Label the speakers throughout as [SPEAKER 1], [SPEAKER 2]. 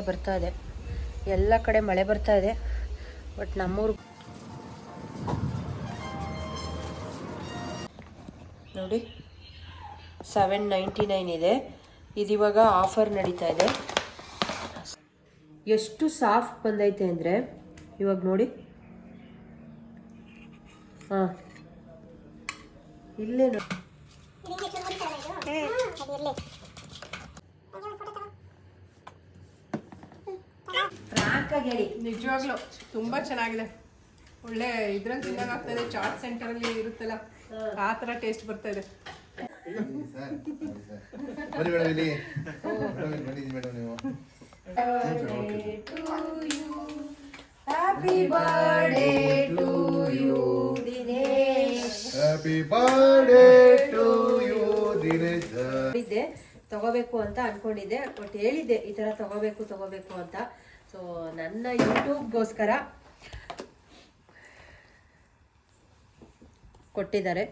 [SPEAKER 1] ಬರ್ತಾ ಇದೆ. ಎಲ್ಲ ಕಡೆ ಮಳೆ ಬರ್ತಾ ಇದೆ. ಬಟ್ ನಮ್ಮೂರು ನೋಡಿ ಸೆವೆನ್ ನೈಂಟಿ ನೈನ್ ಇದೆ. ಇದಿವಾಗ ಆಫರ್ ನಡೀತಾ ಇದೆ. ಎಷ್ಟು ಸಾಫ್ಟ್ ಬಂದೈತೆ ಅಂದರೆ, ಇವಾಗ ನೋಡಿ. ಹಾಂ. ಇಲ್ಲೇ ನೋಡಿ ಹೇಳಿ.
[SPEAKER 2] ನಿಜವಾಗ್ಲೂ ತುಂಬಾ ಚೆನ್ನಾಗಿದೆ. ಒಳ್ಳೆ ಇದ್ರಲ್ಲಿ ತಿನ್ನಂಗ್ ಆಗ್ತದೆ ಚಾಟ್ ಸೆಂಟರ್ ಅಲ್ಲಿ ಇರುತ್ತಲ್ಲ ಆ ತರ ಟೇಸ್ಟ್ ಬರ್ತಾ ಇದೆ.
[SPEAKER 3] ಬನ್ನಿ ಮೇಡಮ್ ಇಲ್ಲಿ ಬನ್ನಿ ಮೇಡಮ್ ನೀವು
[SPEAKER 1] happy birthday to you Dinesh
[SPEAKER 3] happy birthday to you Dinesh
[SPEAKER 1] ತಗೋಬೇಕು ಅಂತ ಅನ್ಕೊಂಡಿದ್ದೆ ಬಟ್ ಹೇಳಿದ್ದೆ ಈ ತರ ತಗೋಬೇಕು ತಗೋಬೇಕು ಅಂತ. ಸೊ ನನ್ನ ಯೂಟ್ಯೂಬ್ಗೋಸ್ಕರ ಕೊಟ್ಟಿದ್ದಾರೆ.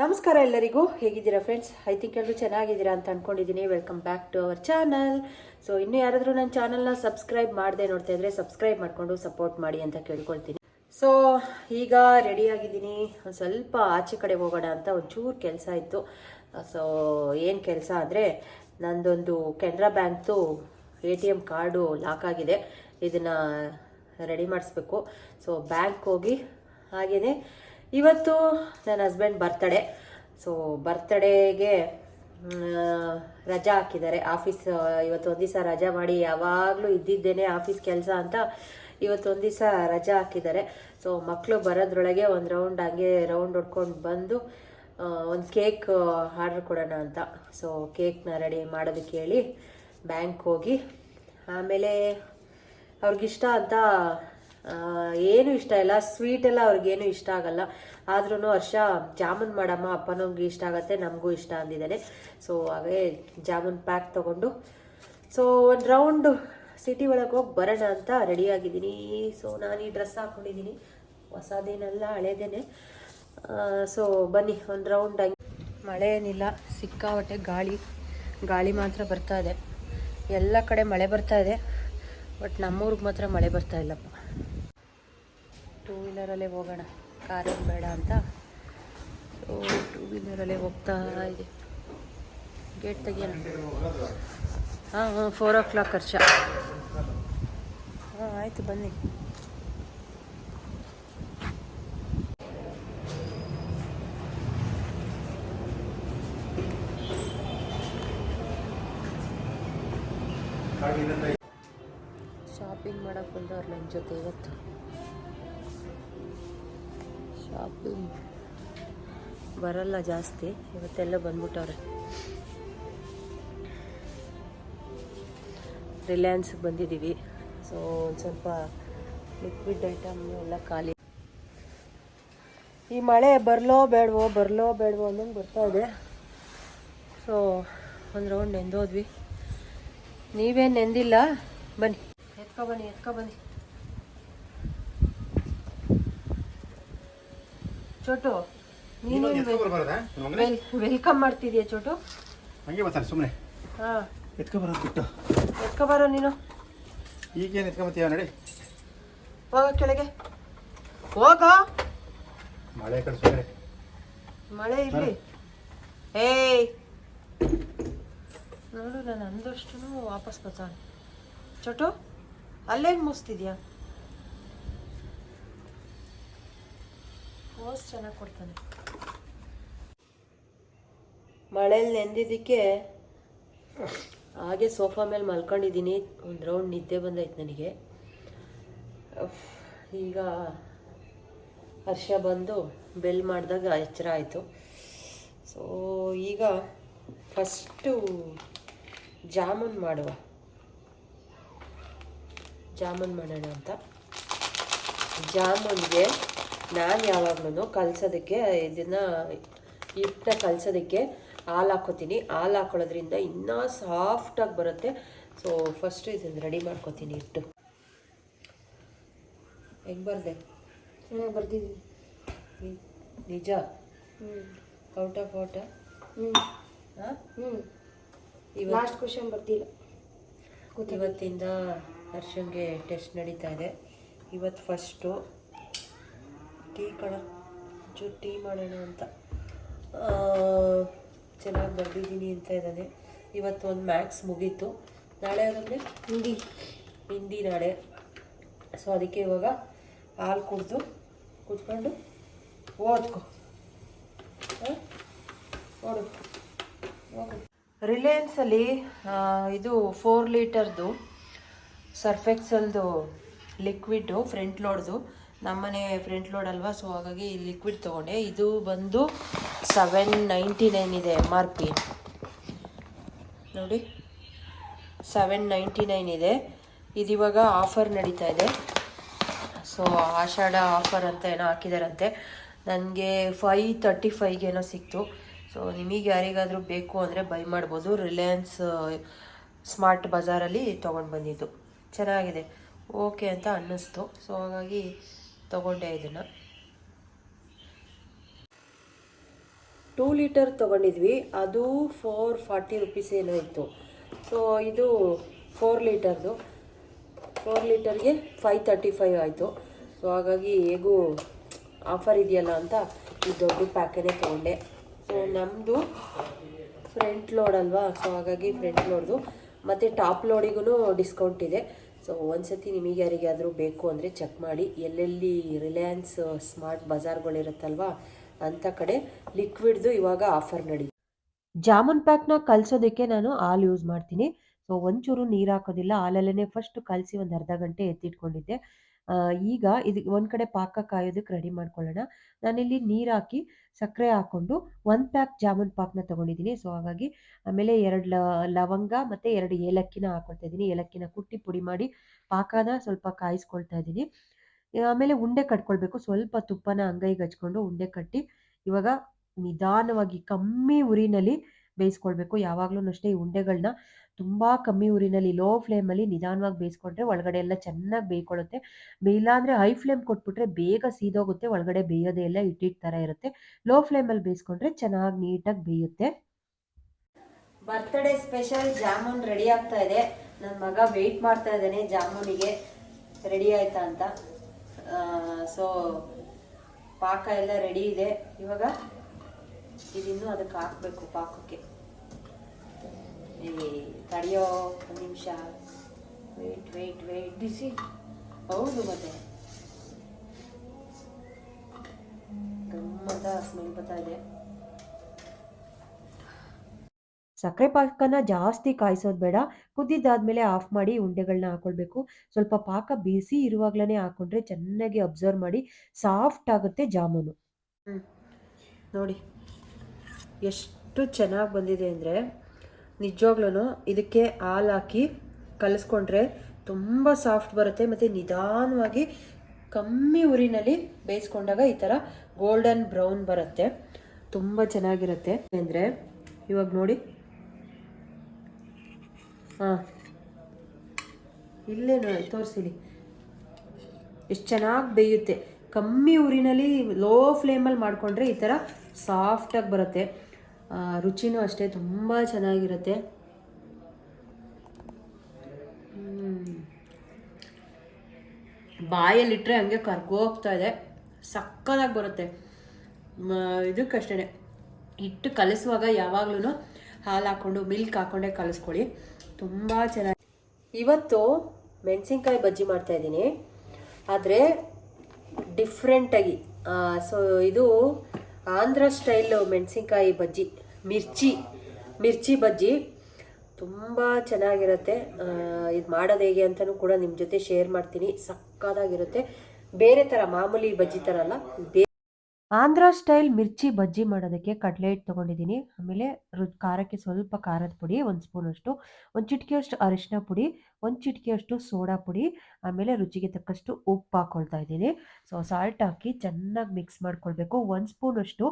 [SPEAKER 1] ನಮಸ್ಕಾರ ಎಲ್ಲರಿಗೂ. ಹೇಗಿದ್ದೀರಾ ಫ್ರೆಂಡ್ಸ್ ಐ ಥಿಂಕ್ ಎಲ್ಲರೂ ಚೆನ್ನಾಗಿದ್ದೀರಾ ಅಂತ ಅಂದ್ಕೊಂಡಿದ್ದೀನಿ welcome back to our channel so ಇನ್ನು ಯಾರಾದರೂ ನನ್ನ ಚಾನಲ್ನ ಸಬ್ಸ್ಕ್ರೈಬ್ ಮಾಡದೆ ನೋಡ್ತಾ ಇದ್ರೆ ಸಬ್ಸ್ಕ್ರೈಬ್ ಮಾಡಿಕೊಂಡು ಸಪೋರ್ಟ್ ಮಾಡಿ ಅಂತ ಕೇಳ್ಕೊಳ್ತೀನಿ. ಸೊ ಈಗ ರೆಡಿ ಆಗಿದ್ದೀನಿ. ಒಂದು ಸ್ವಲ್ಪ ಆಚೆ ಕಡೆ ಹೋಗೋಣ ಅಂತ ಒಂಚೂರು ಕೆಲಸ ಇತ್ತು. ಸೊ ಏನು ಕೆಲಸ ಅಂದರೆ ನಂದೊಂದು ಕೆನರಾ ಬ್ಯಾಂಕ್ದು A T M card lock ಆಗಿದೆ. ಇದನ್ನು ರೆಡಿ ಮಾಡಿಸ್ಬೇಕು. ಸೊ, ಬ್ಯಾಂಕ್ ಹೋಗಿ ಹಾಗೆಯೇ ಇವತ್ತು ನನ್ನ ಹಸ್ಬೆಂಡ್ ಬರ್ತಡೇ. ಸೊ, ಬರ್ತಡೇಗೆ ರಜಾ ಹಾಕಿದ್ದಾರೆ. ಆಫೀಸ್, ಇವತ್ತು ಒಂದು ದಿವಸ ರಜಾ ಮಾಡಿ ಯಾವಾಗಲೂ ಇದ್ದಿದ್ದೇನೆ ಆಫೀಸ್ ಕೆಲಸ ಅಂತ ಇವತ್ತೊಂದು ದಿವಸ ರಜಾ ಹಾಕಿದ್ದಾರೆ. ಸೊ ಮಕ್ಕಳು ಬರೋದ್ರೊಳಗೆ ಒಂದು ರೌಂಡ್ ಹಂಗೆ ರೌಂಡ್ ಹೊಡ್ಕೊಂಡು ಬಂದು ಒಂದು ಕೇಕ್ ಆರ್ಡ್ರ್ ಕೊಡೋಣ ಅಂತ. ಸೊ, ಕೇಕ್ನ ರೆಡಿ ಮಾಡೋದಕ್ಕೆ ಹೇಳಿ ಬ್ಯಾಂಕ್ ಹೋಗಿ, ಆಮೇಲೆ ಅವ್ರಿಗಿಷ್ಟ ಅಂತ ಏನು ಇಷ್ಟ ಇಲ್ಲ. ಸ್ವೀಟ್ ಎಲ್ಲ ಅವ್ರಿಗೇನು ಇಷ್ಟ ಆಗಲ್ಲ. ಆದ್ರೂ ವರ್ಷ ಜಾಮೂನ್ ಮಾಡಮ್ಮ ಅಪ್ಪನವ್ಗೆ ಇಷ್ಟ ಆಗತ್ತೆ, ನಮಗೂ ಇಷ್ಟ ಅಂದಿದ್ದಾನೆ. ಸೊ ಅವೇ ಜಾಮೂನ್ ಪ್ಯಾಕ್ ತಗೊಂಡು ಸೊ ಒಂದು ರೌಂಡ್ ಸಿಟಿ ಒಳಗೆ ಹೋಗಿ ಬರೋಣ ಅಂತ ರೆಡಿ ಆಗಿದ್ದೀನಿ. ಸೊ ನಾನು ಈ ಡ್ರೆಸ್ ಹಾಕೊಂಡಿದ್ದೀನಿ. ಹೊಸದೇನೆಲ್ಲ, ಹಳೇದೇನೆ. ಸೊ ಬನ್ನಿ, ಒಂದು ರೌಂಡ್ ಹಂಗೆ. ಮಳೆ ಏನಿಲ್ಲ, ಸಿಕ್ಕಾಪಟ್ಟೆ ಗಾಳಿ. ಗಾಳಿ ಮಾತ್ರ ಬರ್ತಾ ಇದೆ. ಎಲ್ಲ ಕಡೆ ಮಳೆ ಬರ್ತಾ ಇದೆ. ಬಟ್ ನಮ್ಮೂರಿಗೆ ಮಾತ್ರ ಮಳೆ ಬರ್ತಾ ಇಲ್ಲಪ್ಪ. ಟೂ ವೀಲರಲ್ಲೇ ಹೋಗೋಣ. ಕಾರೇನು ಬೇಡ ಅಂತ. ಸೊ ಟೂ ವೀಲರಲ್ಲೇ ಹೋಗ್ತಾ ಇದೆ. ಗೇಟ್ ತೆಗಿಯೋಣ. ಹಾಂ ಹಾಂ ಫೋರ್ ಓ ಕ್ಲಾಕ್ ಖರ್ಚ ಹಾಂ, ಆಯಿತು ಬನ್ನಿ. ಶಾಪಿಂಗ್ ಮಾಡಕ್ ಬಂದವ್ರು ನನ್ನ ಜೊತೆ ಇವತ್ತು. ಶಾಪಿಂಗ್ ಬರಲ್ಲ ಜಾಸ್ತಿ, ಇವತ್ತೆಲ್ಲ ಬಂದ್ಬಿಟ್ಟವ್ರೆ. ರಿಲಯನ್ಸ್ಗೆ ಬಂದಿದ್ದೀವಿ ಸೊ ಒಂದು ಸ್ವಲ್ಪ ಲಿಕ್ವಿಡ್ ಐಟಮ್ ಎಲ್ಲ ಖಾಲಿ. ಈ ಮಳೆ ಬರಲೋ ಬೇಡವೋ ಬರಲೋ ಬೇಡವೋ ಅನ್ನೋಂಗೆ ಬರ್ತಾ ಇದೆ. ಸೊ ಒಂದು ರೌಂಡ್ ನೆಂದೋದ್ವಿ. ನೀವೇನು ನೆಂದಿಲ್ಲ? ಬನ್ನಿ. ಎತ್ಕೊ ಬನ್ನಿ ಎತ್ಕೊ ಬನ್ನಿ. ಚೋಟು ನೀನು ವೆಲ್ಕಮ್ ಮಾಡ್ತಿದ್ಯಾ ಚೋಟು?
[SPEAKER 3] ಹಂಗೆ ಬರ್ತಾನೆ ಸುಮ್ಮನೆ
[SPEAKER 1] ಹಾಂ.
[SPEAKER 3] ಎತ್ಕೊ ಬರೋ ಬಿಟ್ಟು.
[SPEAKER 1] ಎತ್ಕೊ ಬರೋ ನೀನು.
[SPEAKER 3] ಈಗೇನು ಎತ್ಕೊಂಬತ್ತೀಯ ನೋಡಿ?
[SPEAKER 1] ಹೋಗ ಕೆಳಗೆ. ಹೋಗ.
[SPEAKER 3] ಮಳೆ ಕಡೆ
[SPEAKER 1] ಮಳೆ ಇರಲಿ. ಏಯ್. ನೋಡು ನಾನು ಅಂದಷ್ಟು ವಾಪಸ್ ಬರ್ತಾನೆ. ಚಟು, ಅಲ್ಲೇನು ಮುಸ್ತಿದ್ಯಾ ಹೋಸ್ ಚೆನ್ನಾಗಿ ಕೊಡ್ತಾನೆ. ಮಳೇಲಿ ನೆಂದಿದ್ದಕ್ಕೆ ಹಾಗೆ ಸೋಫಾ ಮೇಲೆ ಮಲ್ಕೊಂಡಿದ್ದೀನಿ. ಒಂದು ರೌಂಡ್ ನಿದ್ದೆ ಬಂದೈತೆ ನನಗೆ. ಈಗ ಹರ್ಷ ಬಂದು ಬೆಲ್ ಮಾಡಿದಾಗ ಎಚ್ಚರ ಆಯಿತು. ಸೊ ಈಗ ಫಸ್ಟು ಜಾಮೂನ್ ಮಾಡುವ. ಜಾಮೂನ್ ಮಾಡೋಣ ಅಂತ. ಜಾಮೂನ್ಗೆ ನಾನು ಯಾವಾಗ್ಲೂ ಕಲಸೋದಕ್ಕೆ ಇದನ್ನು ಹಿಟ್ಟನ್ನ ಕಲಸೋದಕ್ಕೆ ಹಾಲು ಹಾಕೋತೀನಿ ಹಾಲು ಹಾಕೊಳ್ಳೋದ್ರಿಂದ ಇನ್ನೂ ಸಾಫ್ಟಾಗಿ ಬರುತ್ತೆ. ಸೊ ಫಸ್ಟು ಇದನ್ನು ರೆಡಿ ಮಾಡ್ಕೋತೀನಿ ಹಿಟ್ಟು. ಹೆಂಗೆ ಬರ್ದೆ?
[SPEAKER 4] ಚೆನ್ನಾಗಿ ಬರ್ತಿದ್ದೀನಿ
[SPEAKER 1] ನಿಜ? ಔಟ
[SPEAKER 4] ಹ್ಞೂ
[SPEAKER 1] ಹಾಂ?
[SPEAKER 4] ಹ್ಞೂ ಲಾಸ್ಟ್ ಕ್ವಶನ್ ಬರ್ತಿಲ್ಲ
[SPEAKER 1] ಇವತ್ತಿಂದ ಹರ್ಷಂಗೆ ಟೆಸ್ಟ್ ನಡೀತಾ ಇದೆ. ಇವತ್ತು ಫಸ್ಟು ಟೀ ಕಣ ಚೂರು ಟೀ ಮಾಡೋಣ ಅಂತ. ಚೆನ್ನಾಗಿ ಬರ್ದಿದ್ದೀನಿ ಅಂತ ಇದ್ದಾನೆ. ಇವತ್ತು ಒಂದು ಮ್ಯಾಕ್ಸ್ ಮುಗೀತು. ನಾಳೆ ಅದಕ್ಕೆ
[SPEAKER 4] ಹಿಂದಿ.
[SPEAKER 1] ಹಿಂದಿ ನಾಳೆ. ಸೊ ಅದಕ್ಕೆ ಇವಾಗ ಹಾಲು ಕುಡಿದು ಕುತ್ಕೊಂಡು ಓದ್ಕೊ. ಹಾಂ? ಓಡು ರಿಲಯನ್ಸಲ್ಲಿ ಇದು ಫೋರ್ ಲೀಟರ್ದು ಸರ್ಫೆಕ್ಸಲ್ದು ಲಿಕ್ವಿಡ್ಡು ಫ್ರಂಟ್ ಲೋಡ್ದು ನಮ್ಮನೆ ಫ್ರಂಟ್ ಲೋಡ್ ಅಲ್ವಾ ಸೊ ಹಾಗಾಗಿ ಈ ಲಿಕ್ವಿಡ್ ತೊಗೊಂಡೆ. ಇದು ಬಂದು ಸೆವೆನ್ ನೈಂಟಿ ನೈನ್ ಇದೆ ಎಂ ಆರ್ ಪಿ ನೋಡಿ ಸೆವೆನ್ ನೈಂಟಿ ನೈನ್ ಇದೆ. ಇದಿವಾಗ ಆಫರ್ ನಡೀತಾ ಇದೆ. ಸೊ ಆಷಾಢ ಆಫರ್ ಅಂತ ಏನೋ ಹಾಕಿದಾರಂತೆ. ನನಗೆ ಫೈ ತರ್ಟಿ ಏನೋ ಸಿಕ್ತು. ಸೊ ನಿಮಗೆ ಯಾರಿಗಾದರೂ ಬೇಕು ಅಂದರೆ ಬೈ ಮಾಡ್ಬೋದು. ರಿಲಯನ್ಸ್ ಸ್ಮಾರ್ಟ್ ಬಜಾರಲ್ಲಿ ತೊಗೊಂಡು ಬಂದಿದ್ದು. ಚೆನ್ನಾಗಿದೆ. ಓಕೆ ಅಂತ ಅನ್ನಿಸ್ತು. ಸೊ ಹಾಗಾಗಿ ತೊಗೊಂಡೆ ಇದನ್ನು. ಟೂ ಲೀಟರ್ ತೊಗೊಂಡಿದ್ವಿ. ಅದು ಫೋರ್ ಫಾರ್ಟಿ ರುಪೀಸ್ ಏನೋ ಇತ್ತು. ಸೊ ಇದು ಫೋರ್ ಲೀಟರ್ದು ಫೋರ್ ಲೀಟರ್ಗೆ ಫೈವ್ ತರ್ಟಿ ಫೈವ್ ಆಯಿತು. ಸೊ ಹಾಗಾಗಿ ಹೇಗೂ ಆಫರ್ ಇದೆಯಲ್ಲ ಅಂತ ಈ ದೊಡ್ಡ ಪ್ಯಾಕೇಜೇ ತೊಗೊಂಡೆ. ಸೊ ನಮ್ಮದು ಫ್ರಂಟ್ ಲೋಡ್ ಅಲ್ವಾ? ಸೊ ಹಾಗಾಗಿ ಫ್ರಂಟ್ ಲೋಡ್ದು ಮತ್ತು ಟಾಪ್ ಲೋಡಿಗೂ ಡಿಸ್ಕೌಂಟ್ ಇದೆ. ಸೊ ಒಂದ್ಸತಿ ನಿಮಗೆ ಯಾರಿಗಾದರೂ ಬೇಕು ಅಂದರೆ ಚೆಕ್ ಮಾಡಿ. ಎಲ್ಲೆಲ್ಲಿ ರಿಲಯನ್ಸ್ ಸ್ಮಾರ್ಟ್ ಬಜಾರ್ಗಳಿರುತ್ತಲ್ವಾ ಅಂಥ ಕಡೆ ಲಿಕ್ವಿಡ್ದು ಇವಾಗ ಆಫರ್ ನಡೀತು ಜಾಮೂನ್ ಪ್ಯಾಕ್ನ ಕಲಿಸೋದಕ್ಕೆ ನಾನು ಹಾಲು ಯೂಸ್ ಮಾಡ್ತೀನಿ. ಸೊ ಒಂಚೂರು ನೀರು ಹಾಕೋದಿಲ್ಲ. ಹಾಲಲ್ಲೇ ಫಸ್ಟ್ ಕಲಸಿ ಒಂದು ಅರ್ಧ ಗಂಟೆ ಎತ್ತಿಟ್ಕೊಂಡಿದ್ದೆ. ಈಗ ಇದು ಒಂದ್ ಕಡೆ ಪಾಕ ಕಾಯೋದಕ್ಕೆ ರೆಡಿ ಮಾಡ್ಕೊಳ್ಳೋಣ. ನಾನಿಲ್ಲಿ ನೀರ್ ಹಾಕಿ ಸಕ್ಕರೆ ಹಾಕ್ಕೊಂಡು ಒಂದು ಪ್ಯಾಕ್ ಜಾಮೂನ್ ಪಾಕ್ನ ತೊಗೊಂಡಿದ್ದೀನಿ. ಸೊ ಹಾಗಾಗಿ ಆಮೇಲೆ ಎರಡು ಲವಂಗ ಮತ್ತೆ ಎರಡು ಏಲಕ್ಕಿನ ಹಾಕೊಳ್ತಾ ಇದ್ದೀನಿ. ಏಲಕ್ಕಿನ ಕುಟ್ಟಿ ಪುಡಿ ಮಾಡಿ ಪಾಕನ ಸ್ವಲ್ಪ ಕಾಯಿಸ್ಕೊಳ್ತಾ ಇದ್ದೀನಿ. ಆಮೇಲೆ ಉಂಡೆ ಕಟ್ಕೊಳ್ಬೇಕು. ಸ್ವಲ್ಪ ತುಪ್ಪನ ಅಂಗೈಗೆ ಹಚ್ಕೊಂಡು ಉಂಡೆ ಕಟ್ಟಿ ಇವಾಗ ನಿಧಾನವಾಗಿ ಕಮ್ಮಿ ಉರಿನಲ್ಲಿ ಬೇಯಿಸ್ಕೊಳ್ಬೇಕು. ಯಾವಾಗಲೂ ಅಷ್ಟೇ ಈ ಉಂಡೆಗಳನ್ನ ತುಂಬ ಕಮ್ಮಿ ಊರಿನಲ್ಲಿ ಲೋ ಫ್ಲೇಮಲ್ಲಿ ನಿಧಾನವಾಗಿ ಬೇಯಿಸ್ಕೊಂಡ್ರೆ ಒಳಗಡೆ ಎಲ್ಲ ಚೆನ್ನಾಗಿ ಬೇಯ್ಕೊಳ್ಳುತ್ತೆ. ಇಲ್ಲಾಂದರೆ ಹೈ ಫ್ಲೇಮ್ ಕೊಟ್ಬಿಟ್ರೆ ಬೇಗ ಸೀದೋಗುತ್ತೆ, ಒಳಗಡೆ ಬೇಯೋದೇ ಎಲ್ಲ ಇಟ್ಟಿಟ್ಟು ಥರ ಇರುತ್ತೆ. ಲೋ ಫ್ಲೇಮಲ್ಲಿ ಬೇಯಿಸ್ಕೊಂಡ್ರೆ ಚೆನ್ನಾಗಿ ನೀಟಾಗಿ ಬೇಯುತ್ತೆ. ಬರ್ತ್ಡೇ ಸ್ಪೆಷಲ್ ಜಾಮೂನ್ ರೆಡಿ ಆಗ್ತಾ ಇದೆ. ನನ್ನ ಮಗ ವೆಯ್ಟ್ ಮಾಡ್ತಾ ಇದ್ದಾನೆ ಜಾಮೂನಿಗೆ. ರೆಡಿ ಆಯ್ತಾ ಅಂತ. ಸೊ ಪಾಕ ಎಲ್ಲ ರೆಡಿ ಇದೆ. ಇವಾಗ ಇದಿನ್ನೂ ಅದಕ್ಕೆ ಹಾಕಬೇಕು ಪಾಕಕ್ಕೆ. ತಡೆಯೋ ಒಂದು ನಿಮಿಷ. ವೇಟ್ ವೇಟ್ ವೇಟ್
[SPEAKER 4] ಬಿಸಿ.
[SPEAKER 1] ಹೌದು ಮತ್ತೆ. ಗಮ್ಮತ್ತ ಸ್ಮೆಲ್ ಬರ್ತಾ ಇದೆ. ಸಕ್ಕರೆ ಪಾಕನ ಜಾಸ್ತಿ ಕಾಯಿಸೋದು ಬೇಡ. ಕುದ್ದಿದ್ದಾದ್ಮೇಲೆ ಆಫ್ ಮಾಡಿ ಉಂಡೆಗಳನ್ನ ಹಾಕೊಳ್ಬೇಕು. ಸ್ವಲ್ಪ ಪಾಕ ಬಿಸಿ ಇರುವಾಗಲೇ ಹಾಕೊಂಡ್ರೆ ಚೆನ್ನಾಗಿ ಅಬ್ಸರ್ವ್ ಮಾಡಿ ಸಾಫ್ಟ್ ಆಗುತ್ತೆ ಜಾಮೂನು. ನೋಡಿ. ಎಷ್ಟು ಚೆನ್ನಾಗಿ ಬಂದಿದೆ ಅಂದರೆ ನಿಜವಾಗ್ಲೂ ಇದಕ್ಕೆ ಹಾಲು ಹಾಕಿ ಕಲಿಸ್ಕೊಂಡ್ರೆ ತುಂಬ ಸಾಫ್ಟ್ ಬರುತ್ತೆ ಮತ್ತು ನಿಧಾನವಾಗಿ ಕಮ್ಮಿ ಉರಿನಲ್ಲಿ ಬೇಯಿಸ್ಕೊಂಡಾಗ ಈ ಥರ ಗೋಲ್ಡನ್ ಬ್ರೌನ್ ಬರುತ್ತೆ. ತುಂಬ ಚೆನ್ನಾಗಿರುತ್ತೆ. ಅಂದರೆ ಇವಾಗ ನೋಡಿ. ಹಾಂ. ಇಲ್ಲೇ ನೋಡಿ, ತೋರಿಸಿಲಿ. ಎಷ್ಟು ಚೆನ್ನಾಗಿ ಬೇಯುತ್ತೆ. ಕಮ್ಮಿ ಉರಿನಲ್ಲಿ ಲೋ ಫ್ಲೇಮಲ್ಲಿ ಮಾಡಿಕೊಂಡ್ರೆ ಈ ಥರ ಸಾಫ್ಟಾಗಿ ಬರುತ್ತೆ. ರುಚಿನೂ ಅಷ್ಟೇ ತುಂಬ ಚೆನ್ನಾಗಿರುತ್ತೆ. ಬಾಯಲ್ಲಿಟ್ಟರೆ ಹಂಗೆ ಕರ್ಗೋಗ್ತಾ ಇದೆ. ಸಕ್ಕದಾಗಿ ಬರುತ್ತೆ. ಇದಕ್ಕಷ್ಟೇ ಹಿಟ್ಟು ಕಲಿಸುವಾಗ ಯಾವಾಗ್ಲೂ ಹಾಲು ಹಾಕ್ಕೊಂಡು, ಮಿಲ್ಕ್ ಹಾಕ್ಕೊಂಡೇ ಕಲಿಸ್ಕೊಳ್ಳಿ. ತುಂಬ ಚೆನ್ನಾಗಿ ಇವತ್ತು ಮೆಣಸಿನ್ಕಾಯಿ ಬಜ್ಜಿ ಮಾಡ್ತಾ ಇದ್ದೀನಿ. ಆದರೆ ಡಿಫ್ರೆಂಟಾಗಿ ಸೊ ಇದು ಆಂಧ್ರ ಸ್ಟೈಲು ಮೆಣಸಿನ್ಕಾಯಿ ಬಜ್ಜಿ. ಮಿರ್ಚಿ ಮಿರ್ಚಿ ಬಜ್ಜಿ ತುಂಬ ಚೆನ್ನಾಗಿರುತ್ತೆ. ಇದು ಮಾಡೋದು ಹೇಗೆ ಅಂತಲೂ ಕೂಡ ನಿಮ್ಮ ಜೊತೆ ಶೇರ್ ಮಾಡ್ತೀನಿ. ಸಕ್ಕದಾಗಿರುತ್ತೆ ಬೇರೆ ಥರ ಮಾಮೂಲಿ ಬಜ್ಜಿ ಥರ ಅಲ್ಲ. ಬೇ ಆಂಧ್ರ ಸ್ಟೈಲ್ ಮಿರ್ಚಿ ಬಜ್ಜಿ ಮಾಡೋದಕ್ಕೆ ಕಡಲೆ ಹಿಟ್ಟು ತೊಗೊಂಡಿದ್ದೀನಿ. ಆಮೇಲೆ ರು, ಖಾರಕ್ಕೆ ಸ್ವಲ್ಪ ಖಾರದ ಪುಡಿ, ಒಂದು ಸ್ಪೂನಷ್ಟು, ಒಂದು ಚಿಟಿಕೆಯಷ್ಟು ಅರಿಶಿನ ಪುಡಿ, ಒಂದು ಚಿಟಿಕೆಯಷ್ಟು ಸೋಡಾ ಪುಡಿ, ಆಮೇಲೆ ರುಚಿಗೆ ತಕ್ಕಷ್ಟು ಉಪ್ಪು ಹಾಕ್ಕೊಳ್ತಾ ಇದ್ದೀನಿ. ಸೊ ಸಾಲ್ಟ್ ಹಾಕಿ ಚೆನ್ನಾಗಿ ಮಿಕ್ಸ್ ಮಾಡ್ಕೊಳ್ಬೇಕು. ಒಂದು ಸ್ಪೂನಷ್ಟು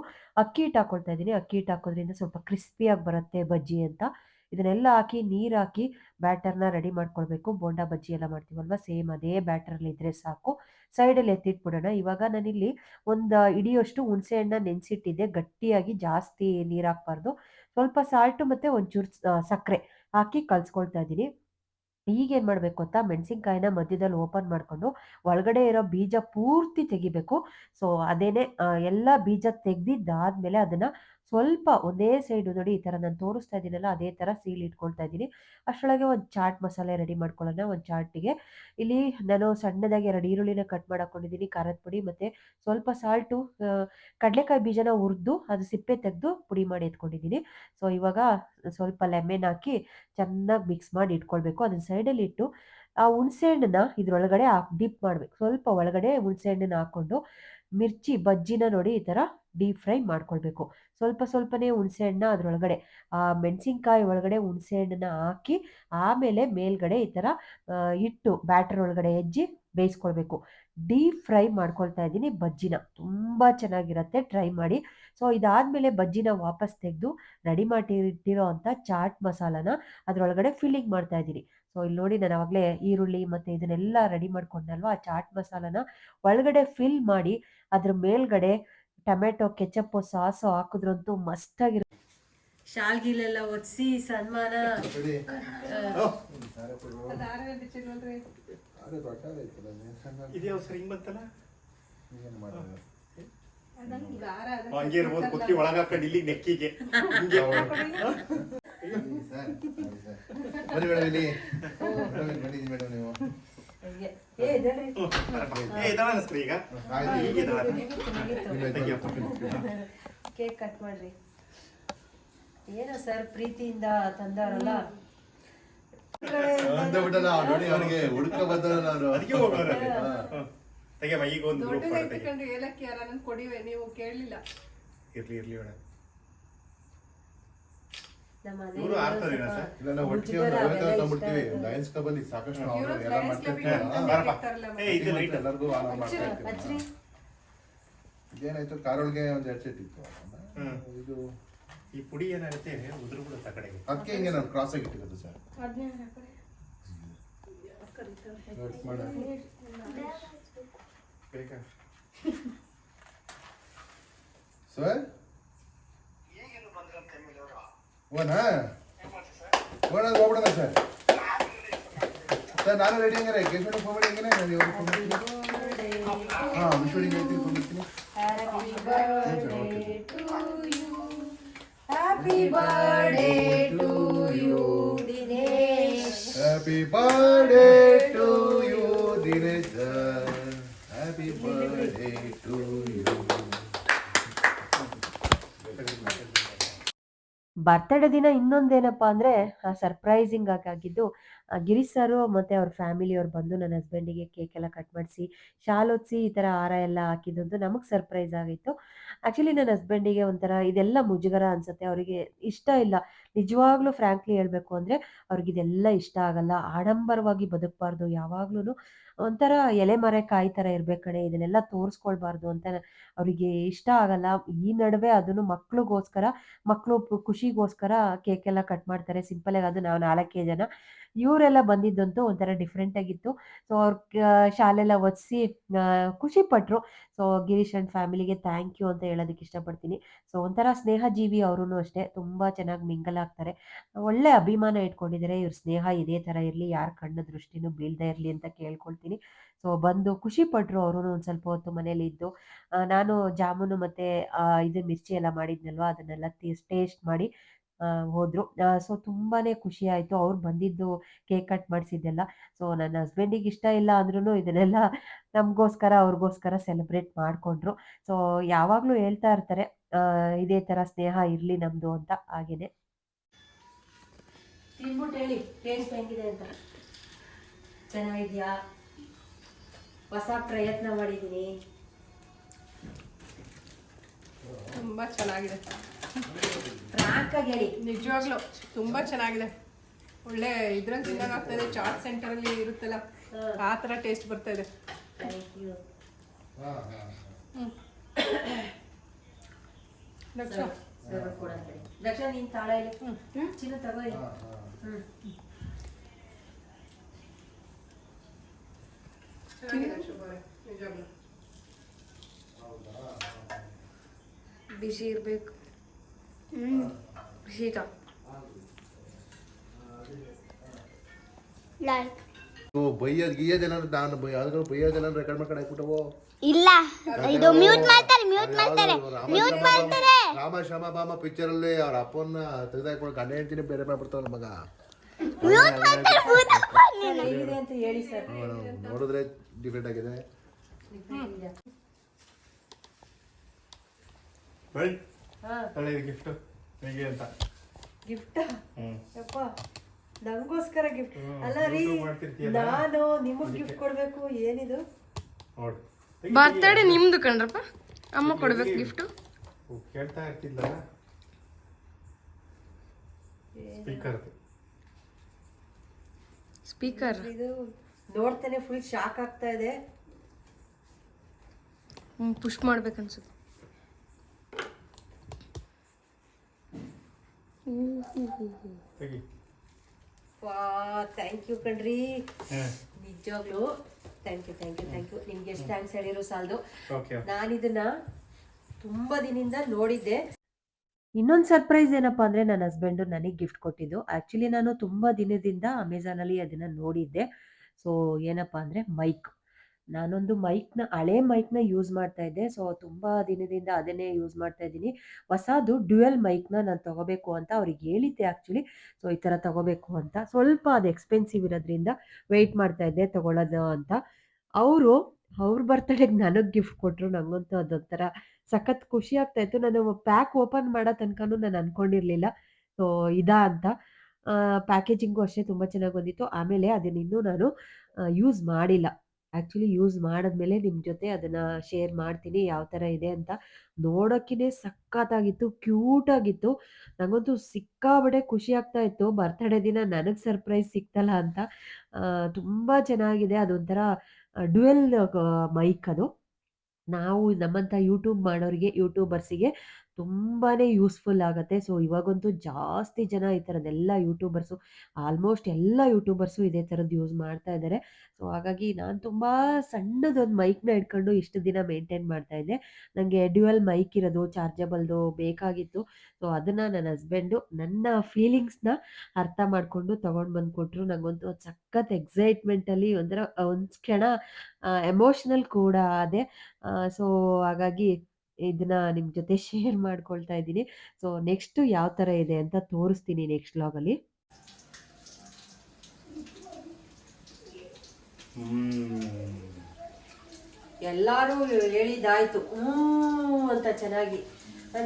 [SPEAKER 1] ಅಕ್ಕಿ ಹಿಟ್ಟು ಹಾಕ್ಕೊಳ್ತಾ ಇದ್ದೀನಿ. ಅಕ್ಕಿ ಹಿಟ್ಟು ಹಾಕೋದ್ರಿಂದ ಸ್ವಲ್ಪ ಕ್ರಿಸ್ಪಿಯಾಗಿ ಬರುತ್ತೆ ಬಜ್ಜಿ ಅಂತ. ಇದನ್ನೆಲ್ಲ ಹಾಕಿ, ನೀರು ಹಾಕಿ ಬ್ಯಾಟರ್ನ ರೆಡಿ ಮಾಡ್ಕೊಳ್ಬೇಕು. ಬೋಂಡಾ ಬಜ್ಜಿ ಎಲ್ಲ ಮಾಡ್ತೀವಲ್ವ? ಸೇಮ್ ಅದೇ ಬ್ಯಾಟರಲ್ಲಿ ಇದ್ರೆ ಸಾಕು. ಸೈಡಲ್ಲಿ ಎತ್ತಿಟ್ಬಿಡೋಣ. ಇವಾಗ ನಾನಿಲ್ಲಿ ಒಂದು ಇಡಿಯಷ್ಟು ಹುಣಸೆ ಹಣ್ಣ ನೆನೆಸಿಟ್ಟಿದ್ದೆ. ಗಟ್ಟಿಯಾಗಿ ಜಾಸ್ತಿ ನೀರು ಹಾಕ್ಬಾರ್ದು. ಸ್ವಲ್ಪ ಸಾಲ್ಟು ಮತ್ತು ಒಂಚೂರು ಸಕ್ಕರೆ ಹಾಕಿ ಕಲ್ಸ್ಕೊಳ್ತಾ ಇದ್ದೀನಿ. ಈಗೇನು ಮಾಡಬೇಕು ಅಂತ ಮೆಣಸಿನ್ಕಾಯಿನ ಮಧ್ಯದಲ್ಲಿ ಓಪನ್ ಮಾಡಿಕೊಂಡು ಒಳಗಡೆ ಇರೋ ಬೀಜ ಪೂರ್ತಿ ತೆಗಿಬೇಕು. ಸೊ ಅದೇನೆ ಎಲ್ಲ ಬೀಜ ತೆಗೆದಿದ್ದಾದ್ಮೇಲೆ ಅದನ್ನು ಸ್ವಲ್ಪ ಒಂದೇ ಸೈಡು ನೋಡಿ ಈ ಥರ ನಾನು ತೋರಿಸ್ತಾ ಇದ್ದೀನಲ್ಲ ಅದೇ ಥರ ಸೀಲ್ ಇಟ್ಕೊಳ್ತಾ ಇದ್ದೀನಿ. ಅಷ್ಟರೊಳಗೆ ಒಂದು ಚಾಟ್ ಮಸಾಲೆ ರೆಡಿ ಮಾಡ್ಕೊಳ್ಳೋಣ ಒಂದು ಚಾಟಿಗೆ ಇಲ್ಲಿ ನಾನು ಸಣ್ಣದಾಗಿ ಎರಡು ಈರುಳ್ಳಿನ ಕಟ್ ಮಾಡಾಕೊಂಡಿದ್ದೀನಿ ಖಾರದ ಪುಡಿ ಮತ್ತು ಸ್ವಲ್ಪ ಸಾಲ್ಟು ಕಡಲೆಕಾಯಿ ಬೀಜನ ಹುರಿದು ಅದು ಸಿಪ್ಪೆ ತೆಗೆದು ಪುಡಿ ಮಾಡಿ ಎತ್ಕೊಂಡಿದ್ದೀನಿ. ಸೊ ಇವಾಗ ಸ್ವಲ್ಪ ಲೆಮೆನ್ ಹಾಕಿ ಚೆನ್ನಾಗಿ ಮಿಕ್ಸ್ ಮಾಡಿ ಇಟ್ಕೊಳ್ಬೇಕು. ಅದನ್ನ ಸೈಡಲ್ಲಿ ಇಟ್ಟು ಆ ಹುಣಸೆಹಣ್ಣನ್ನ ಇದ್ರೊಳಗಡೆ ಡಿಪ್ ಮಾಡಬೇಕು. ಸ್ವಲ್ಪ ಒಳಗಡೆ ಹುಣಸೆಹಣ್ಣನ್ನ ಹಾಕ್ಕೊಂಡು ಮಿರ್ಚಿ, ಬಜ್ಜಿನ ನೋಡಿ ಈ ಥರ ಡೀಪ್ ಫ್ರೈ ಮಾಡ್ಕೊಳ್ಬೇಕು. ಸ್ವಲ್ಪ ಸ್ವಲ್ಪನೇ ಹುಣಸೆಹಣ್ಣ ಅದರೊಳಗಡೆ, ಆ ಮೆಣಸಿನ್ಕಾಯಿ ಒಳಗಡೆ ಹುಣಸೆಹಣ್ಣನ್ನ ಹಾಕಿ ಆಮೇಲೆ ಮೇಲ್ಗಡೆ ಈ ಥರ ಇಟ್ಟು ಬ್ಯಾಟರ್ ಒಳಗಡೆ ಹೆಜ್ಜಿ ಬೇಯಿಸ್ಕೊಳ್ಬೇಕು. ಡೀಪ್ ಫ್ರೈ ಮಾಡ್ಕೊಳ್ತಾ ಇದ್ದೀನಿ. ಬಜ್ಜಿನ ತುಂಬ ಚೆನ್ನಾಗಿರುತ್ತೆ. ಟ್ರೈ ಮಾಡಿ. ಸೊ ಇದಾದಮೇಲೆ ಬಜ್ಜಿನ ವಾಪಸ್ ತೆಗೆದು ರೆಡಿ ಮಾಡಿ ಇಟ್ಟಿರೋ ಅಂಥ ಚಾಟ್ ಮಸಾಲಾನ ಅದರೊಳಗಡೆ ಫಿಲ್ಲಿಂಗ್ ಮಾಡ್ತಾ ಇದ್ದೀನಿ. ಸೊ ಇಲ್ಲಿ ನೋಡಿ ನಾನು ಆವಾಗಲೇ ಈರುಳ್ಳಿ ಮತ್ತು ಇದನ್ನೆಲ್ಲ ರೆಡಿ ಮಾಡ್ಕೊಂಡಲ್ವ? ಆ ಚಾಟ್ ಮಸಾಲಾನ ಒಳಗಡೆ ಫಿಲ್ ಮಾಡಿ ಅದ್ರ ಮೇಲ್ಗಡೆ ಟೊಮೆಟೊ, ಕೆಚಪ್ಪು, ಸಾಸು ಹಾಕಿದ್ರಂತೂ ಮಸ್ತಾಗಿರುತ್ತೆ ಶಾಲ್ಗಿಲೆಲ್ಲ ಒದಿಸಿ ಸನ್ಮಾನ
[SPEAKER 5] ಹಿಂಗ್ ಇರ್ಬೋದು ಕುತ್ತಿ ಒಳಗ ಹಾಕೊಂಡು ಇಲ್ಲಿ ನೆಕ್ಕಿಗೆ.
[SPEAKER 3] ಬನ್ನಿ ಮೇಡಮ್ ಇಲ್ಲಿ. ಮೇಡಮ್ ನೀವು.
[SPEAKER 1] ಕೇಕ್ ಕಟ್ ಮಾಡ್ರಿ. ಏನೋ ಸರ್ ಪ್ರೀತಿಯಿಂದ ತಂದಾರಲ್ಲ?
[SPEAKER 3] ಅಂದ್ಬಿಟ್ಟಲ್ಲ ನೋಡಿ ಅವನಿಗೆ ಹುಡುಕ.
[SPEAKER 5] ಅದಕ್ಕೆ ಹೋಗೋಣ
[SPEAKER 3] ಹಾ.
[SPEAKER 5] ತೆಗಿಯಮ್ಮ ಈಗ ಒಂದು ಗ್ರೂಪ್
[SPEAKER 2] ಏಲಕ್ಕಿ ಯಾರ ನನ್ ಕೊಡಿವೆ ನೀವು ಕೇಳಲಿಲ್ಲ.
[SPEAKER 5] ಇರ್ಲಿ ಇರ್ಲಿ ಮೇಡಮ್.
[SPEAKER 1] ನಮ್ಮ
[SPEAKER 5] ಇವ್ರು ಆಡ್ತಾರೆ ಸರ್?
[SPEAKER 3] ಇಲ್ಲ ನಾವು ಒಟ್ಟಿಗೆ ಒಂದು ಐವತ್ತು ತಗೊಂಡ್ಬಿಡ್ತೀವಿ ಲಯನ್ಸ್ ಕ್ಲಬ್ ಅಲ್ಲಿ ಸಾಕಷ್ಟು ಎಲ್ಲ
[SPEAKER 5] ಏ ಇದು ಲೈಟ್
[SPEAKER 3] ಎಲ್ಲರಿಗೂ ಮಾಡ್ತಾ ಇರ್ತೀವಿ. ಇದೇನಾಯ್ತು? ಕಾರೊಳಗೆ ಒಂದ್ ಹೆಡ್ಸೆಟ್ ಇತ್ತು. ಇದು
[SPEAKER 5] ಈ ಪುಡಿ ಏನಾಗುತ್ತೆ ಉದುರು ಬಿಡುತ್ತೆ ಆ ಕಡೆಗೆ.
[SPEAKER 3] ಅದಕ್ಕೆ ಹಿಂಗೆ ನಾನು ಕ್ರಾಸ್ ಆಗಿ ಇಟ್ಟಿರೋದು ಸರ್. ಕಟ್ ಮಾಡ.
[SPEAKER 5] ಬೇಕಾ?
[SPEAKER 3] ಸರ್? ಓನಾ ಓಣ ಹೋಗ್ಬಿಡೋಣ ಸರ್. ಸರ್ ನಾನು ರೆಡಿ ಹಂಗಾರೆ. ಕೇಶವಣ್ಣ ಫೋನ್ ಮಾಡಿ ಹೆಂಗನೆ? ನಾನು ಇವಾಗ ಫೋನ್ ಮಾಡ್ತೀನಿ ಹಾಂ ವಿಶ್ವಡಿಗೆ ಹೇಳ್ತೀನಿ ಫೋನ್ ಮಾಡ್ತೀನಿ
[SPEAKER 1] Happy birthday to you, Dinesh.
[SPEAKER 3] Happy birthday to you, Dinesh. Happy birthday to you.
[SPEAKER 1] Birthday ದಿನ ಇನ್ನೊಂದೇನಪ್ಪ ಅಂದರೆ ಸರ್ಪ್ರೈಸಿಂಗ್ ಆಗಿದ್ದು ಗಿರೀಶ್ ಸರು ಮತ್ತು ಅವ್ರ ಫ್ಯಾಮಿಲಿಯವ್ರು ಬಂದು ನನ್ನ ಹಸ್ಬೆಂಡಿಗೆ ಕೇಕ್ ಎಲ್ಲ ಕಟ್ ಮಾಡಿಸಿ, ಶಾಲ್ ಹೊತ್ಸಿ ಈ ಥರ ಹಾರ ಎಲ್ಲ ಹಾಕಿದ್ದಂತೂ ನಮಗೆ ಸರ್ಪ್ರೈಸ್ ಆಗಿತ್ತು. ಆ್ಯಕ್ಚುಲಿ ನನ್ನ ಹಸ್ಬೆಂಡಿಗೆ ಒಂಥರ ಇದೆಲ್ಲ ಮುಜುಗರ ಅನ್ಸುತ್ತೆ. ಅವರಿಗೆ ಇಷ್ಟ ಇಲ್ಲ. ನಿಜವಾಗ್ಲೂ ಫ್ರ್ಯಾಂಕ್ಲಿ ಹೇಳಬೇಕು ಅಂದರೆ, ಅವ್ರಿಗಿದೆಲ್ಲ ಇಷ್ಟ ಆಗಲ್ಲ. ಆಡಂಬರವಾಗಿ ಬದುಕಬಾರ್ದು ಯಾವಾಗ್ಲೂ ಒಂಥರ ಎಲೆ ಮರೆ ಕಾಯಿ ಥರ ಇರ್ಬೇಕು ಕಣೆ, ಇದನ್ನೆಲ್ಲ ತೋರಿಸ್ಕೊಳ್ಬಾರ್ದು ಅಂತ ಅವರಿಗೆ ಇಷ್ಟ ಆಗಲ್ಲ. ಈ ನಡುವೆ ಅದನ್ನು ಮಕ್ಳಿಗೋಸ್ಕರ ಮಕ್ಕಳು ಖುಷಿಗೋಸ್ಕರ ಕೇಕ್ ಎಲ್ಲ ಕಟ್ ಮಾಡ್ತಾರೆ. ಸಿಂಪಲ್ ಆಗಿ ಅದು ನಾವು ನಾಲ್ಕೇ ಜನ. ಇವರೆಲ್ಲ ಬಂದಿದ್ದಂತೂ ಒಂಥರ ಡಿಫ್ರೆಂಟ್ ಆಗಿತ್ತು. ಸೊ ಅವ್ರ ಶಾಲೆಲ್ಲ ಒದಿಸಿ ಖುಷಿ ಪಟ್ಟರು ಸೊ ಗಿರೀಶ್ ಅಂಡ್ ಫ್ಯಾಮಿಲಿಗೆ ಥ್ಯಾಂಕ್ ಯು ಅಂತ ಹೇಳೋದಕ್ಕೆ ಇಷ್ಟಪಡ್ತೀನಿ. ಸೊ ಒಂಥರ ಸ್ನೇಹಜೀವಿ ಅವರೂ ಅಷ್ಟೇ. ತುಂಬ ಚೆನ್ನಾಗಿ ಮಿಂಗಲ್ ಆಗ್ತಾರೆ. ಒಳ್ಳೆ ಅಭಿಮಾನ ಇಟ್ಕೊಂಡಿದ್ದಾರೆ. ಇವ್ರ ಸ್ನೇಹ ಇದೇ ಥರ ಇರಲಿ, ಯಾರ ಕಣ್ಣು ದೃಷ್ಟಿನೂ ಬೀಳದೇ ಇರಲಿ ಅಂತ ಕೇಳ್ಕೊಳ್ತೀನಿ. ಸೊ ಬಂದು ಖುಷಿ ಪಟ್ಟರು ಅವರು ಒಂದು ಸ್ವಲ್ಪ ಹೊತ್ತು ಮನೇಲಿ ಇದ್ದು. ನಾನು ಜಾಮೂನು ಮತ್ತು ಇದು ಮಿರ್ಚಿ ಎಲ್ಲ ಮಾಡಿದ್ನಲ್ವ, ಅದನ್ನೆಲ್ಲ ಟೇಸ್ಟ್ ಮಾಡಿ ಆ, ಹೋದ್ರು. ಸೊ ತುಂಬಾ ಖುಷಿ ಆಯಿತು. ಅವ್ರು ಬಂದಿದ್ದು ಕೇಕ್ ಕಟ್ ಮಾಡಿಸಿದ್ದೆಲ್ಲ. ಸೊ ನನ್ನ ಹಸ್ಬೆಂಡಿಗೆ ಇಷ್ಟ ಇಲ್ಲ ಅಂದ್ರೂ ಇದನ್ನೆಲ್ಲ ನಮಗೋಸ್ಕರ ಅವ್ರಿಗೋಸ್ಕರ ಸೆಲೆಬ್ರೇಟ್ ಮಾಡಿಕೊಂಡ್ರು. ಸೊ ಯಾವಾಗಲೂ ಹೇಳ್ತಾ ಇರ್ತಾರೆ ಇದೇ ಥರ ಸ್ನೇಹ ಇರಲಿ ನಮ್ಮದು ಅಂತ ಹಾಗೇನೆ. ತಿನ್ಬಿಟ್ಟು ಹೇಳಿ ಟೇಸ್ಟ್ ಹೆಂಗಿದೆ ಅಂತ. ಚೆನ್ನಾಗಿದ್ಯಾ? ಹೊಸ ಪ್ರಯತ್ನ ಮಾಡಿದ್ದೀನಿ
[SPEAKER 2] ತುಂಬ ಚೆನ್ನಾಗಿದೆ.
[SPEAKER 1] ಫ್ರಾಂಕಾಗಿ ಹೇಳಿ.
[SPEAKER 2] ನಿಜವಾಗ್ಲು ತುಂಬಾ ಚೆನ್ನಾಗಿದೆ. ಒಳ್ಳೆ ಇದ್ರಲ್ಲಿ ತಿನ್ನಂಗ್ ಆಗ್ತದೆ ಚಾಟ್ ಸೆಂಟರ್ ಅಲ್ಲಿ ಇರುತ್ತಲ್ಲ ಆ ತರ ಟೇಸ್ಟ್ ಬರ್ತಾ ಇದೆ.
[SPEAKER 1] Thank you.
[SPEAKER 3] ಹಾಂ ಹಾಂ
[SPEAKER 2] ಹ್ಮ್. ದಕ್ಷ.
[SPEAKER 1] ದಕ್ಷ ನೀನ್ ತಾಳ ಇಲ್ಲಿ ಚಿನ್ನ ತಗೋ ಇಲ್ಲಿ.
[SPEAKER 3] ಹಾಂ ಹಾಂ.
[SPEAKER 1] ಹ್ಮ್.
[SPEAKER 2] ಚೆನ್ನಾಗಿದೆ ಶುಭ ಅವರೇ,
[SPEAKER 4] ಬಿಸಿ ಇರಬೇಕು. ಶೀತ
[SPEAKER 3] ಓ ಬೈಯೋದು ಗೀಯೋದೆಲ್ಲ ನಾನು ಬೈ ಯಾವ್ದಾದ್ರು ಬೈಯೋದೆಲ್ಲ ರೆಕಾರ್ಡ್ ಮಾಡ್ಕೊಂಡು ಹಾಕ್ಬಿಟ್ಟವು?
[SPEAKER 6] ಇಲ್ಲ. ಇದು ಮ್ಯೂಟ್ ಮಾಡ್ತಾರೆ ಮ್ಯೂಟ್ ಮಾಡ್ತಾರೆ. ಮ್ಯೂಟ್ ಮಾಡ್ತಾರೆ.
[SPEAKER 3] ರಾಮ ಶ್ಯಾಮ ಬಾಮ ಪಿಕ್ಚರ್ ಅಲ್ಲಿ ಅವ್ರ ಅಪ್ಪನ ತೆಗೆದಾಕೊಂಡು ಗಂಡ ಹೆಂಡ್ತಿನೇ ಬೇರೆ ಮಾಡ್ಬಿಡ್ತಾವ ಮಗ.
[SPEAKER 6] ಮ್ಯೂಟ್ ಮಾಡ್ತಾರೆ ಮ್ಯೂಟ್ ನೀನು.
[SPEAKER 1] ಹೇಗಿದೆ ಅಂತ ಹೇಳಿ ಸರ್.
[SPEAKER 3] ನೋಡಿದ್ರೆ ಡಿಫ್ರೆಂಟ್ ಆಗಿದೆ.
[SPEAKER 5] ಬೈ ಒಳ್ಳೆಯದು ಗಿಫ್ಟ್ ನಿಮಗೆ ಅಂತ.
[SPEAKER 1] ಗಿಫ್ಟ್ ಯಪ್ಪ ನಂಗೋಸ್ಕರ ಗಿಫ್ಟ್ ಅಲ್ಲ ರೀ ನಾನು ನಿಮಗೆ ಗಿಫ್ಟ್ ಕೊಡಬೇಕು ಏನಿದು?
[SPEAKER 5] ನೋಡು.
[SPEAKER 4] ಬರ್ತಡೇ ನಿಮ್ದು ಕಣ್ರಪ್ಪ. ಅಮ್ಮ ಕೊಡ್ಬೇಕು ಗಿಫ್ಟು
[SPEAKER 5] ಓ, ಕೇಳ್ತಾ ಇರ್ತಿಲ್ಲ ಸ್ಪೀಕರ್
[SPEAKER 4] ಸ್ಪೀಕರ್
[SPEAKER 1] ಇದು ನೋಡ್ತಾನೆ ಫುಲ್ ಶಾಕ್ ಆಗ್ತಾ ಇದೆ.
[SPEAKER 4] ಪುಷ್ ಮಾಡ್ಬೇಕನ್ಸುತ್ತೆ.
[SPEAKER 5] ತೆಗಿ
[SPEAKER 1] ಥ್ಯಾಂಕ್ ಯು ಕಣ್ರಿ. ನಿಜವಾಗ್ಲು thank you thank you thank you ನಿಮ್ಗೆ ಎಷ್ಟು ಥ್ಯಾಂಕ್ಸ್ ಹೇಳಿರೋ ಸಾಲದು. ನಾನಿದನ್ನ ತುಂಬಾ ದಿನದಿಂದ ನೋಡಿದ್ದೆ. ಇನ್ನೊಂದು ಸರ್ಪ್ರೈಸ್ ಏನಪ್ಪಾ ಅಂದ್ರೆ ನನ್ನ ಹಸ್ಬೆಂಡ್ ನನಗೆ ಗಿಫ್ಟ್ ಕೊಟ್ಟಿದ್ದು. ಆಕ್ಚುಲಿ ನಾನು ತುಂಬಾ ದಿನದಿಂದ ಅಮೆಝಾನಲ್ಲಿ ಅದನ್ನ ನೋಡಿದ್ದೆ. ಸೊ ಏನಪ್ಪಾ ಅಂದ್ರೆ ಮೈಕ್ ನಾನೊಂದು ಮೈಕ್ನ ಹಳೆ ಮೈಕ್ನ ಯೂಸ್ ಮಾಡ್ತಾ ಇದ್ದೆ. ಸೊ ತುಂಬ ದಿನದಿಂದ ಅದನ್ನೇ ಯೂಸ್ ಮಾಡ್ತಾ ಇದ್ದೀನಿ. ಹೊಸದು ಡ್ಯುಯಲ್ ಮೈಕ್ನ ನಾನು ತಗೋಬೇಕು ಅಂತ ಅವ್ರಿಗೆ ಹೇಳಿದ್ದೆ ಆ್ಯಕ್ಚುಲಿ ಸೊ ಈ ಥರ ತಗೋಬೇಕು ಅಂತ. ಸ್ವಲ್ಪ ಅದು ಎಕ್ಸ್ಪೆನ್ಸಿವ್ ಇರೋದ್ರಿಂದ ವೆಯ್ಟ್ ಮಾಡ್ತಾ ಇದ್ದೆ ತಗೊಳ್ಳೋದು ಅಂತ. ಅವರು, ಅವ್ರ ಬರ್ತಡೇಗೆ ನನಗೆ ಗಿಫ್ಟ್ ಕೊಟ್ಟರು ನನಗಂತೂ ಅದೊಂಥರ ಸಖತ್ ಖುಷಿ ಆಗ್ತಾ ಇತ್ತು. ನಾನು ಪ್ಯಾಕ್ ಓಪನ್ ಮಾಡೋ ತನಕನೂ ನಾನು ಅಂದ್ಕೊಂಡಿರಲಿಲ್ಲ ಸೊ ಇದಾ ಅಂತ. ಪ್ಯಾಕೇಜಿಂಗು ಅಷ್ಟೇ ತುಂಬ ಚೆನ್ನಾಗಿ ಬಂದಿತ್ತು. ಆಮೇಲೆ ಅದನ್ನಿನ್ನೂ ನಾನು ಯೂಸ್ ಮಾಡಿಲ್ಲ. ಆ್ಯಕ್ಚುಲಿ ಯೂಸ್ ಮಾಡಿದ್ಮೇಲೆ ನಿಮ್ಮ ಜೊತೆ ಅದನ್ನು ಶೇರ್ ಮಾಡ್ತೀನಿ ಯಾವ ಥರ ಇದೆ ಅಂತ. ನೋಡೋಕ್ಕೇ ಸಖತ್ತಾಗಿತ್ತು, ಕ್ಯೂಟಾಗಿತ್ತು. ನನಗಂತೂ ಸಿಕ್ಕಾಬಡೆ ಖುಷಿ ಆಗ್ತಾ ಇತ್ತು. ಬರ್ತಡೇ ದಿನ ನನಗೆ ಸರ್ಪ್ರೈಸ್ ಸಿಕ್ತಲ್ಲ ಅಂತ. ತುಂಬ ಚೆನ್ನಾಗಿದೆ. ಅದೊಂಥರ ಡ್ಯುಯಲ್ ಮೈಕ್ ಅದು. ನಾವು ನಮ್ಮಂಥ ಯೂಟ್ಯೂಬ್ ಮಾಡೋರಿಗೆ, ಯೂಟ್ಯೂಬರ್ಸಿಗೆ ತುಂಬಾ ಯೂಸ್ಫುಲ್ ಆಗುತ್ತೆ. ಸೊ, ಇವಾಗಂತೂ ಜಾಸ್ತಿ ಜನ ಈ ಥರದ್ದೆಲ್ಲ ಯೂಟ್ಯೂಬರ್ಸು, ಆಲ್ಮೋಸ್ಟ್ ಎಲ್ಲ ಯೂಟ್ಯೂಬರ್ಸು ಇದೇ ಥರದ್ದು ಯೂಸ್ ಮಾಡ್ತಾ ಇದ್ದಾರೆ ಸೊ, ಹಾಗಾಗಿ ನಾನು ತುಂಬ ಸಣ್ಣದೊಂದು ಮೈಕ್ನ ಇಟ್ಕೊಂಡು ಇಷ್ಟು ದಿನ ಮೇಂಟೈನ್ ಮಾಡ್ತಾ ಇದ್ದೆ. ನನಗೆ ಡ್ಯುಯಲ್ ಮೈಕ್ ಇರೋದು, ಚಾರ್ಜಬಲ್ದು ಬೇಕಾಗಿತ್ತು. ಸೊ, ಅದನ್ನು ನನ್ನ ಹಸ್ಬೆಂಡು ನನ್ನ ಫೀಲಿಂಗ್ಸ್ನ ಅರ್ಥ ಮಾಡಿಕೊಂಡು ತೊಗೊಂಡು ಬಂದು ಕೊಟ್ಟರು ನನಗೊಂದು ಒಂದು ಸಖತ್ ಎಕ್ಸೈಟ್ಮೆಂಟಲ್ಲಿ ಒಂಥರ, ಒಂದು ಕ್ಷಣ ಎಮೋಷ್ನಲ್ ಕೂಡ ಅದೇ ಸೊ, ಹಾಗಾಗಿ ಇದನ್ನ ನಿಮ್ಮ ಜೊತೆ ಶೇರ್ ಮಾಡ್ಕೊಳ್ತಾ ಇದ್ದೀನಿ. ಸೊ ನೆಕ್ಸ್ಟ್ ಯಾವ ಥರ ಇದೆ ಅಂತ ತೋರಿಸ್ತೀನಿ ನೆಕ್ಸ್ಟ್ ವ್ಲಾಗಲ್ಲಿ ಎಲ್ಲರೂ ಹೇಳಿದಾಯ್ತು. ಹ್ಞೂ ಅಂತ ಚೆನ್ನಾಗಿ.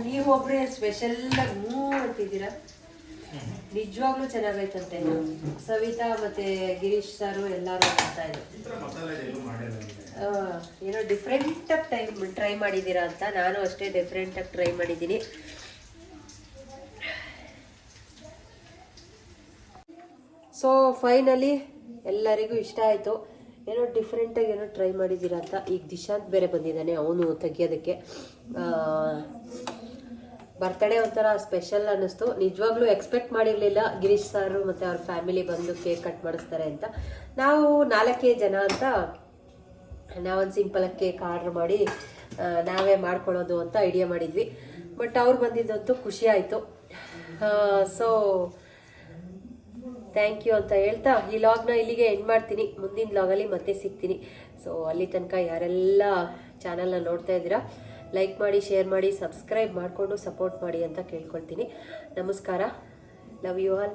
[SPEAKER 1] ನೀವೊಬ್ಬರೇ ಸ್ಪೆಷಲ್ಲಾಗಿ ಹ್ಞೂ ಅಂತಿದ್ದೀರಾ? ನಿಜವಾಗ್ಲೂ ಚೆನ್ನಾಗೈತಂತೆ ಸವಿತಾ ಮತ್ತೆ ಗಿರೀಶ್ ಸಾರು ಎಲ್ಲರೂ ಮಾಡ್ತಾ ಇದ್ರು. ಏನೋ ಡಿಫ್ರೆಂಟಾಗಿ ಟೈಮ್ ಟ್ರೈ ಮಾಡಿದ್ದೀರಾ ಅಂತ ನಾನು ಅಷ್ಟೇ ಡಿಫ್ರೆಂಟಾಗಿ ಟ್ರೈ ಮಾಡಿದ್ದೀನಿ. ಸೊ ಫೈನಲಿ ಎಲ್ಲರಿಗೂ ಇಷ್ಟ ಆಯಿತು. ಏನೋ ಡಿಫ್ರೆಂಟಾಗಿ ಏನೋ ಟ್ರೈ ಮಾಡಿದ್ದೀರಾ ಅಂತ. ಈಗ ದಿಶಾಂತ್ ಬೇರೆ ಬಂದಿದ್ದಾನೆ, ಅವನು ತೆಗಿಯೋದಕ್ಕೆ. ಬರ್ತಡೇ ಒಂಥರ ಸ್ಪೆಷಲ್ ಅನ್ನಿಸ್ತು. ನಿಜವಾಗ್ಲೂ ಎಕ್ಸ್ಪೆಕ್ಟ್ ಮಾಡಿರಲಿಲ್ಲ. ಗಿರೀಶ್ ಸಾರು ಮತ್ತು ಅವ್ರ ಫ್ಯಾಮಿಲಿ ಬಂದು ಕೇಕ್ ಕಟ್ ಮಾಡಿಸ್ತಾರೆ ಅಂತ. ನಾವು ನಾಲ್ಕೇ ಜನ ಅಂತ ನಾವೊಂದು ಸಿಂಪಲಾಗಿ ಕೇಕ್ ಆರ್ಡ್ರ್ ಮಾಡಿ ನಾವೇ ಮಾಡ್ಕೊಳ್ಳೋದು ಅಂತ ಐಡಿಯಾ ಮಾಡಿದ್ವಿ. ಬಟ್ ಅವ್ರು ಬಂದಿದ್ದಂತೂ ಖುಷಿ ಆಯಿತು. ಸೊ ಥ್ಯಾಂಕ್ ಯು ಅಂತ ಹೇಳ್ತಾ, ಈ ಲಾಗ್ನ ಇಲ್ಲಿಗೆ ಎಂಡ್ ಮಾಡ್ತೀನಿ. ಮುಂದಿನ ಲಾಗಲ್ಲಿ ಮತ್ತೆ ಸಿಗ್ತೀನಿ. ಸೊ ಅಲ್ಲಿ ತನಕ ಯಾರೆಲ್ಲ ಚಾನಲ್ನ ನೋಡ್ತಾ ಇದ್ದೀರಾ ಲೈಕ್ ಮಾಡಿ ಶೇರ್ ಮಾಡಿ ಸಬ್ಸ್ಕ್ರೈಬ್ ಮಾಡಿಕೊಂಡು ಸಪೋರ್ಟ್ ಮಾಡಿ ಅಂತ ಕೇಳ್ಕೊಳ್ತೀನಿ. ನಮಸ್ಕಾರ. Love you all